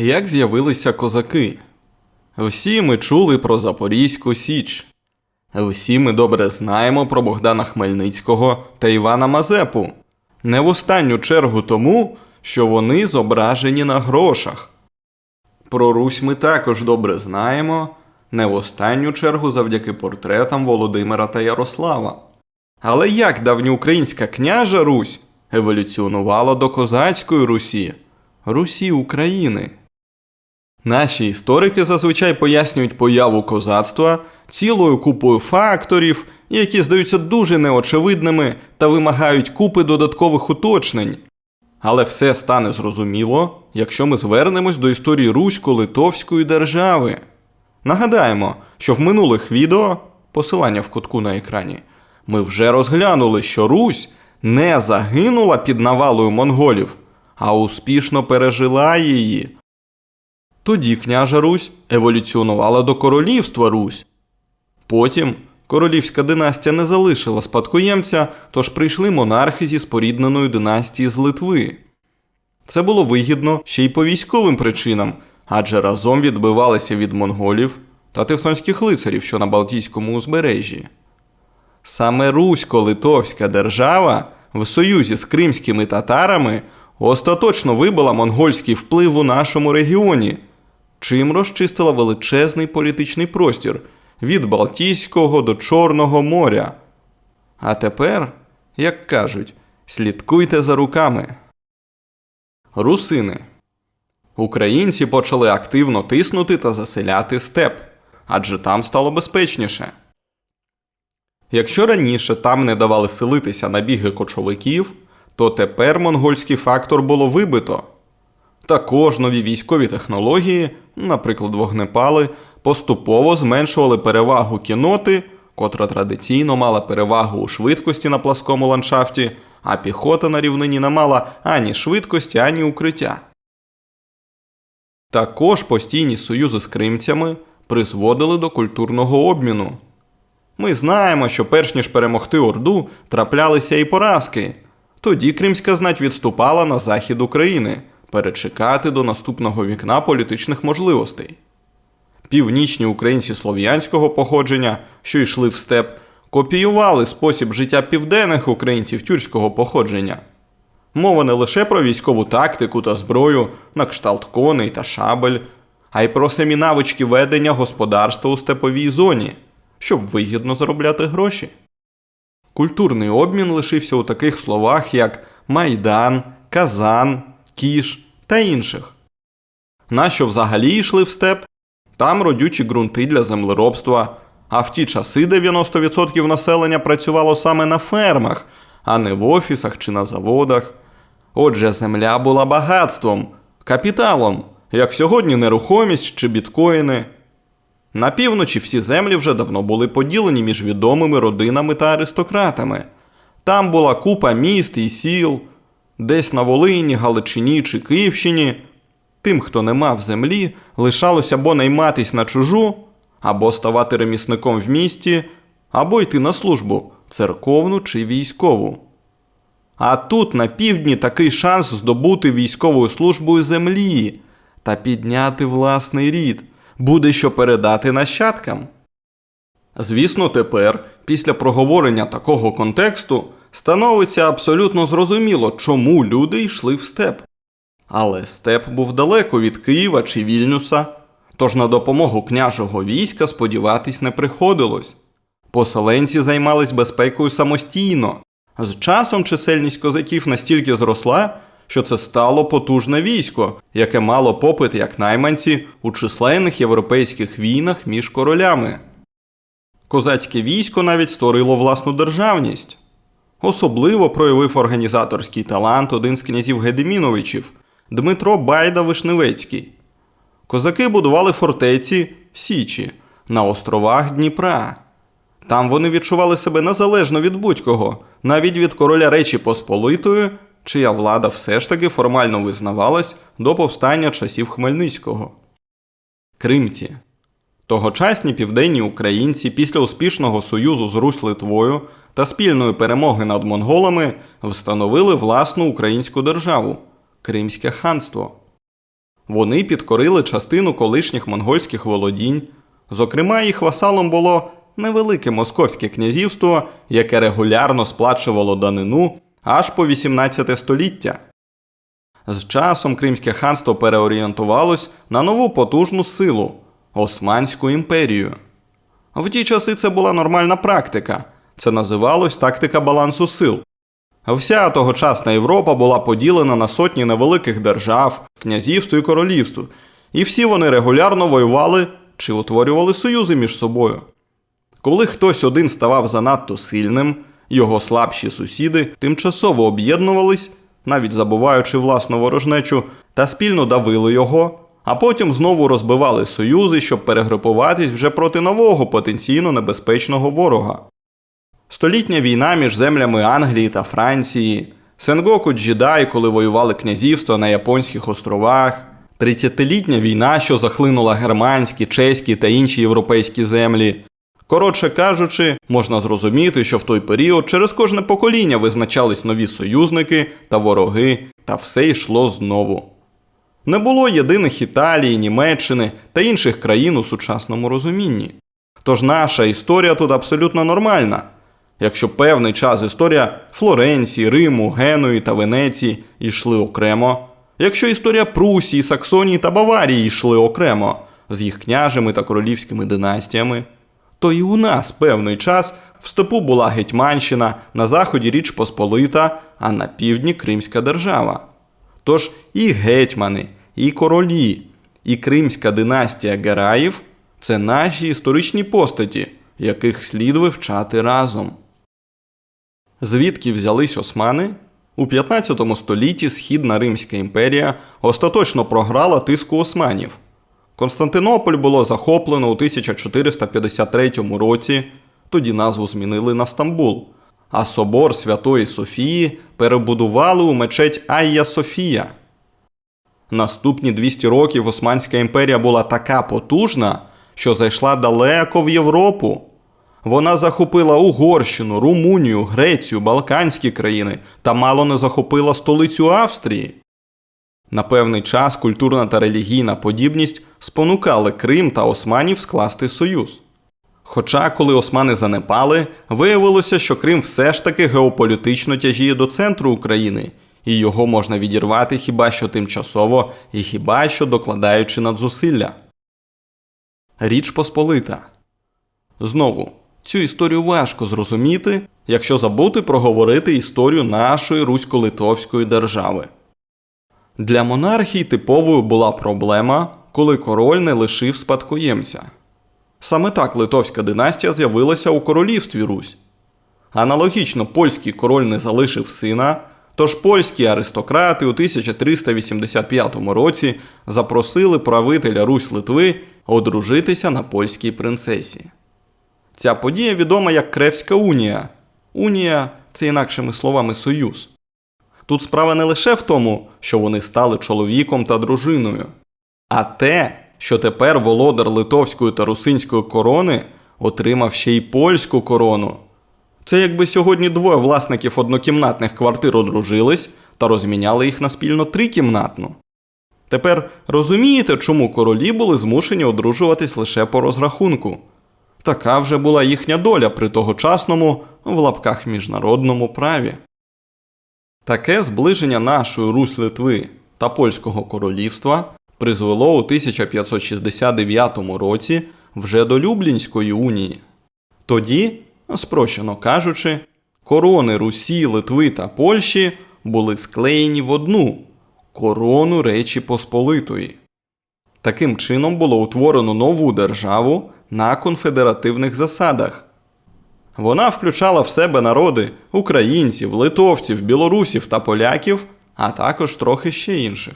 Як з'явилися козаки? Всі ми чули про Запорізьку Січ. Всі ми добре знаємо про Богдана Хмельницького та Івана Мазепу. Не в останню чергу тому, що вони зображені на грошах. Про Русь ми також добре знаємо, не в останню чергу завдяки портретам Володимира та Ярослава. Але як давньоукраїнська княжа Русь еволюціонувала до козацької Русі, Русі України? Наші історики зазвичай пояснюють появу козацтва цілою купою факторів, які здаються дуже неочевидними та вимагають купи додаткових уточнень. Але все стане зрозуміло, якщо ми звернемось до історії Русько-Литовської держави. Нагадаємо, що в минулих відео, посилання в кутку на екрані, ми вже розглянули, що Русь не загинула під навалою монголів, а успішно пережила її. Тоді княжа Русь еволюціонувала до королівства Русь. Потім королівська династія не залишила спадкоємця, тож прийшли монархи зі спорідненої династії з Литви. Це було вигідно ще й по військовим причинам, адже разом відбивалися від монголів та тевтонських лицарів, що на Балтійському узбережжі. Саме Русько-Литовська держава в союзі з кримськими татарами остаточно вибила монгольський вплив у нашому регіоні, чим розчистила величезний політичний простір від Балтійського до Чорного моря. А тепер, як кажуть, слідкуйте за руками. Русини. Українці почали активно тиснути та заселяти степ, адже там стало безпечніше. Якщо раніше там не давали селитися на біги кочовиків, то тепер монгольський фактор було вибито. Також нові військові технології, наприклад, вогнепали, поступово зменшували перевагу кіноти, котра традиційно мала перевагу у швидкості на пласкому ландшафті, а піхота на рівнині не мала ані швидкості, ані укриття. Також постійні союзи з кримцями призводили до культурного обміну. Ми знаємо, що перш ніж перемогти Орду, траплялися і поразки. Тоді кримська знать відступала на захід України перечекати до наступного вікна політичних можливостей. Північні українці слов'янського походження, що йшли в степ, копіювали спосіб життя південних українців тюркського походження. Мова не лише про військову тактику та зброю, на кшталт коней та шабель, а й про самі навички ведення господарства у степовій зоні, щоб вигідно заробляти гроші. Культурний обмін лишився у таких словах, як майдан, казан, кіш та інших. Нащо взагалі йшли в степ? Там родючі ґрунти для землеробства, а в ті часи 90% населення працювало саме на фермах, а не в офісах чи на заводах. Отже, земля була багатством, капіталом, як сьогодні нерухомість чи біткоїни. На півночі всі землі вже давно були поділені між відомими родинами та аристократами. Там була купа міст і сіл, десь на Волині, Галичині чи Київщині. Тим, хто не мав землі, лишалося або найматись на чужу, або ставати ремісником в місті, або йти на службу церковну чи військову. А тут на півдні такий шанс здобути військовою службою землі та підняти власний рід, буде що передати нащадкам. Звісно, тепер, після проговорення такого контексту, становиться абсолютно зрозуміло, чому люди йшли в степ. Але степ був далеко від Києва чи Вільнюса, тож на допомогу княжого війська сподіватись не приходилось. Поселенці займались безпекою самостійно. З часом чисельність козаків настільки зросла, що це стало потужне військо, яке мало попит як найманці у численних європейських війнах між королями. Козацьке військо навіть створило власну державність. Особливо проявив організаторський талант один з князів Гедеміновичів Дмитро Байда Вишневецький. Козаки будували фортеці Січі на островах Дніпра. Там вони відчували себе незалежно від будь-кого, навіть від короля Речі Посполитої, чия влада все ж таки формально визнавалась до повстання часів Хмельницького. Кримці. Тогочасні південні українці після успішного союзу з Русь Литвою та спільної перемоги над монголами встановили власну українську державу Кримське ханство. Вони підкорили частину колишніх монгольських володінь. Зокрема, їх васалом було невелике московське князівство, яке регулярно сплачувало данину аж по 18 століття. З часом Кримське ханство переорієнтувалось на нову потужну силу Османську імперію. В ті часи це була нормальна практика. Це називалось тактика балансу сил. Вся тогочасна Європа була поділена на сотні невеликих держав, князівств і королівств, і всі вони регулярно воювали чи утворювали союзи між собою. Коли хтось один ставав занадто сильним, його слабші сусіди тимчасово об'єднувались, навіть забуваючи власну ворожнечу, та спільно давили його, а потім знову розбивали союзи, щоб перегрупуватись вже проти нового потенційно небезпечного ворога. Столітня війна між землями Англії та Франції, Сенгоку Джідай, коли воювали князівства на Японських островах, 30-літня війна, що захлинула германські, чеські та інші європейські землі. Коротше кажучи, можна зрозуміти, що в той період через кожне покоління визначались нові союзники та вороги, та все йшло знову. Не було єдиних Італії, Німеччини та інших країн у сучасному розумінні. Тож наша історія тут абсолютно нормальна. Якщо певний час історія Флоренції, Риму, Генуї та Венеції йшли окремо, якщо історія Прусії, Саксонії та Баварії йшли окремо з їх княжими та королівськими династіями, то і у нас певний час в степу була Гетьманщина, на заході Річ Посполита, а на півдні Кримська держава. Тож і гетьмани, і королі, і Кримська династія Гераїв це наші історичні постаті, яких слід вивчати разом. Звідки взялись османи? У 15 столітті Східна Римська імперія остаточно програла тиску османів. Константинополь було захоплено у 1453 році, тоді назву змінили на Стамбул, а собор Святої Софії перебудували у мечеть Айя Софія. Наступні 200 років Османська імперія була така потужна, що зайшла далеко в Європу. Вона захопила Угорщину, Румунію, Грецію, Балканські країни та мало не захопила столицю Австрії. На певний час культурна та релігійна подібність спонукали Крим та османів скласти союз. Хоча, коли османи занепали, виявилося, що Крим все ж таки геополітично тяжіє до центру України, і його можна відірвати хіба що тимчасово і хіба що докладаючи надзусилля. Річ Посполита. Знову, цю історію важко зрозуміти, якщо забути проговорити історію нашої русько-литовської держави. Для монархії типовою була проблема, коли король не лишив спадкоємця. Саме так литовська династія з'явилася у королівстві Русь. Аналогічно польський король не залишив сина, тож польські аристократи у 1385 році запросили правителя Русь Литви одружитися на польській принцесі. Ця подія відома як Кревська унія. Унія це інакшими словами союз. Тут справа не лише в тому, що вони стали чоловіком та дружиною, а те, що тепер володар литовської та русинської корони отримав ще й польську корону. Це якби сьогодні двоє власників однокімнатних квартир одружились та розміняли їх на спільно трикімнатну. Тепер розумієте, чому королі були змушені одружуватись лише по розрахунку? Така вже була їхня доля при тогочасному, в лапках міжнародному праві. Таке зближення нашої Русь Литви та Польського королівства призвело у 1569 році вже до Люблінської унії. Тоді, спрощено кажучи, корони Русі, Литви та Польщі були склеєні в одну корону Речі Посполитої. Таким чином було утворено нову державу на конфедеративних засадах. Вона включала в себе народи українців, литовців, білорусів та поляків, а також трохи ще інших.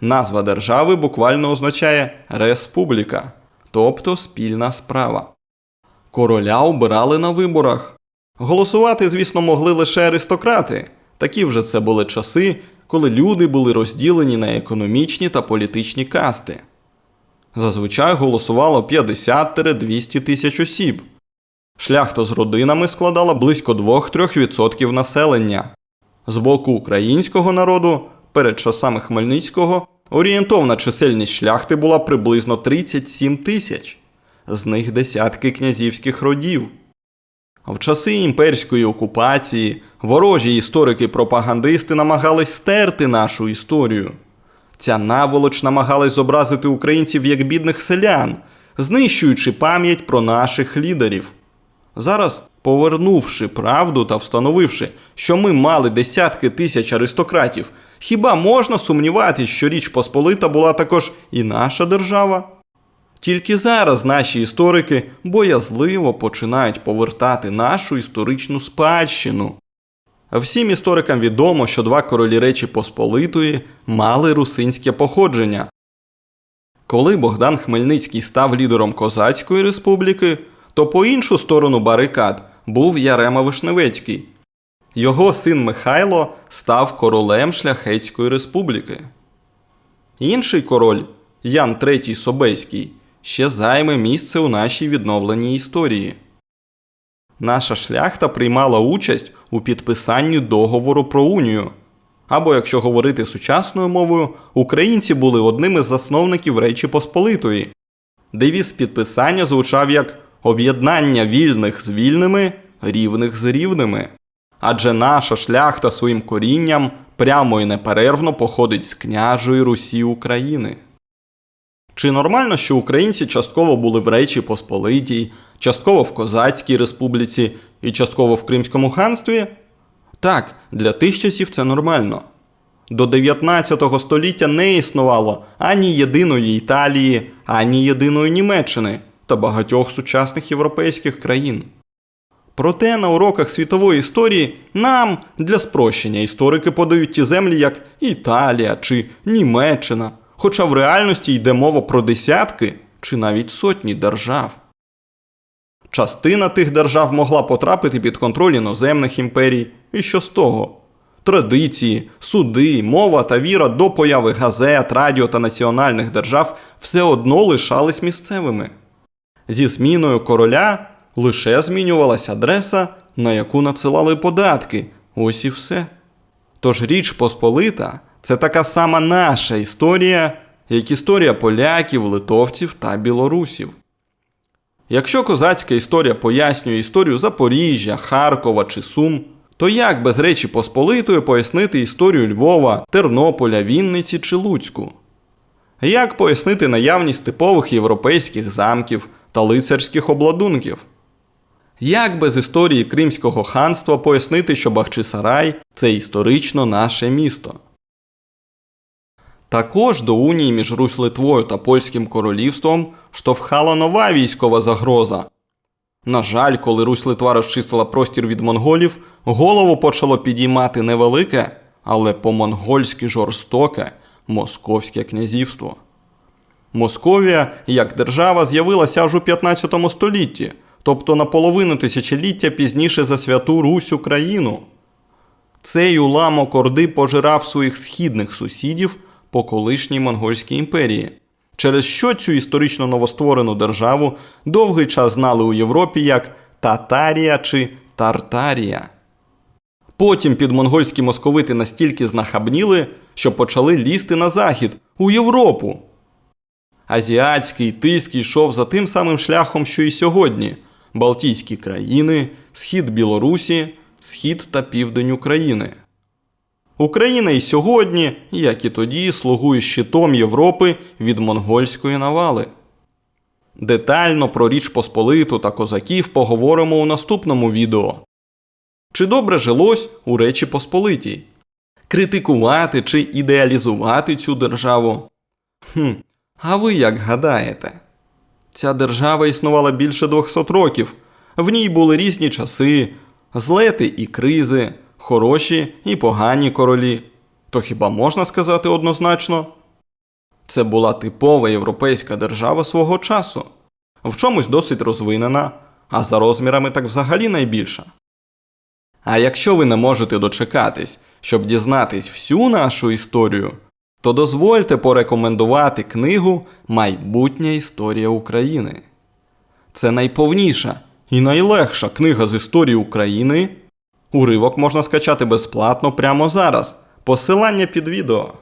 Назва держави буквально означає республіка, тобто спільна справа. Короля обирали на виборах. Голосувати, звісно, могли лише аристократи. Такі вже це були часи, коли люди були розділені на економічні та політичні касти. Зазвичай голосувало 50-200 тисяч осіб. Шляхта з родинами складала близько 2-3% населення. З боку українського народу перед часами Хмельницького Орієнтовна чисельність шляхти була приблизно 37 тисяч, з них десятки князівських родів. В часи імперської окупації ворожі історики-пропагандисти намагались стерти нашу історію. Ця наволоч намагалась зобразити українців як бідних селян, знищуючи пам'ять про наших лідерів. Зараз, повернувши правду та встановивши, що ми мали десятки тисяч аристократів, хіба можна сумніватися, що Річ Посполита була також і наша держава? Тільки зараз наші історики боязливо починають повертати нашу історичну спадщину. Всім історикам відомо, що два королі Речі Посполитої мали русинське походження. Коли Богдан Хмельницький став лідером Козацької республіки, то по іншу сторону барикад був Ярема Вишневецький. Його син Михайло став королем Шляхетської республіки. Інший король Ян III Собеський ще займе місце у нашій відновленій історії. Наша шляхта приймала участь у підписанні договору про унію. Або, якщо говорити сучасною мовою, українці були одним із засновників Речі Посполитої. Девіз підписання звучав як об'єднання вільних з вільними, рівних з рівними. Адже наша шляхта своїм корінням прямо і неперервно походить з княжої Русі України. Чи нормально, що українці частково були в Речі Посполитій, частково в Козацькій республіці і частково в Кримському ханстві? Так, для тих часів це нормально. До 19 століття не існувало ані єдиної Італії, ані єдиної Німеччини та багатьох сучасних європейських країн. Проте на уроках світової історії нам для спрощення історики подають ті землі, як Італія чи Німеччина, хоча в реальності йде мова про десятки чи навіть сотні держав. Частина тих держав могла потрапити під контроль іноземних імперій, і що з того? Традиції, суди, мова та віра до появи газет, радіо та національних держав все одно лишались місцевими. Зі зміною короля лише змінювалася адреса, на яку надсилали податки. Ось і все. Тож Річ Посполита це така сама наша історія, як історія поляків, литовців та білорусів. Якщо козацька історія пояснює історію Запоріжжя, Харкова чи Сум, то як без Речі Посполитої пояснити історію Львова, Тернополя, Вінниці чи Луцьку? Як пояснити наявність типових європейських замків та лицарських обладунків? Як без історії Кримського ханства пояснити, що Бахчисарай це історично наше місто? Також до унії між Русь Литвою та Польським королівством штовхала нова військова загроза. На жаль, коли Русь Литва розчистила простір від монголів, голову почало підіймати невелике, але по-монгольськи жорстоке Московське князівство. Московія як держава з'явилася аж у 15 столітті, тобто на половину тисячоліття пізніше за святу Русь Україну. Цей уламок Орди пожирав своїх східних сусідів по колишній монгольській імперії, через що цю історично новостворену державу довгий час знали у Європі як Татарія чи Тартарія. Потім підмонгольські московити настільки знахабніли, що почали лізти на захід у Європу. Азіатський тиск йшов за тим самим шляхом, що і сьогодні: Балтійські країни, схід Білорусі, схід та південь України. Україна і сьогодні, як і тоді, слугує щитом Європи від монгольської навали. Детально про Річ Посполиту та козаків поговоримо у наступному відео. Чи добре жилось у Речі Посполитій? Критикувати чи ідеалізувати цю державу? Хм, а ви як гадаєте? Ця держава існувала більше 200 років. В ній були різні часи, злети і кризи, хороші і погані королі. То хіба можна сказати однозначно? Це була типова європейська держава свого часу, в чомусь досить розвинена, а за розмірами так взагалі найбільша. А якщо ви не можете дочекатись, щоб дізнатись всю нашу історію, то дозвольте порекомендувати книгу Майбутня історія України. Це найповніша і найлегша книга з історії України. Уривок можна скачати безплатно прямо зараз. Посилання під відео.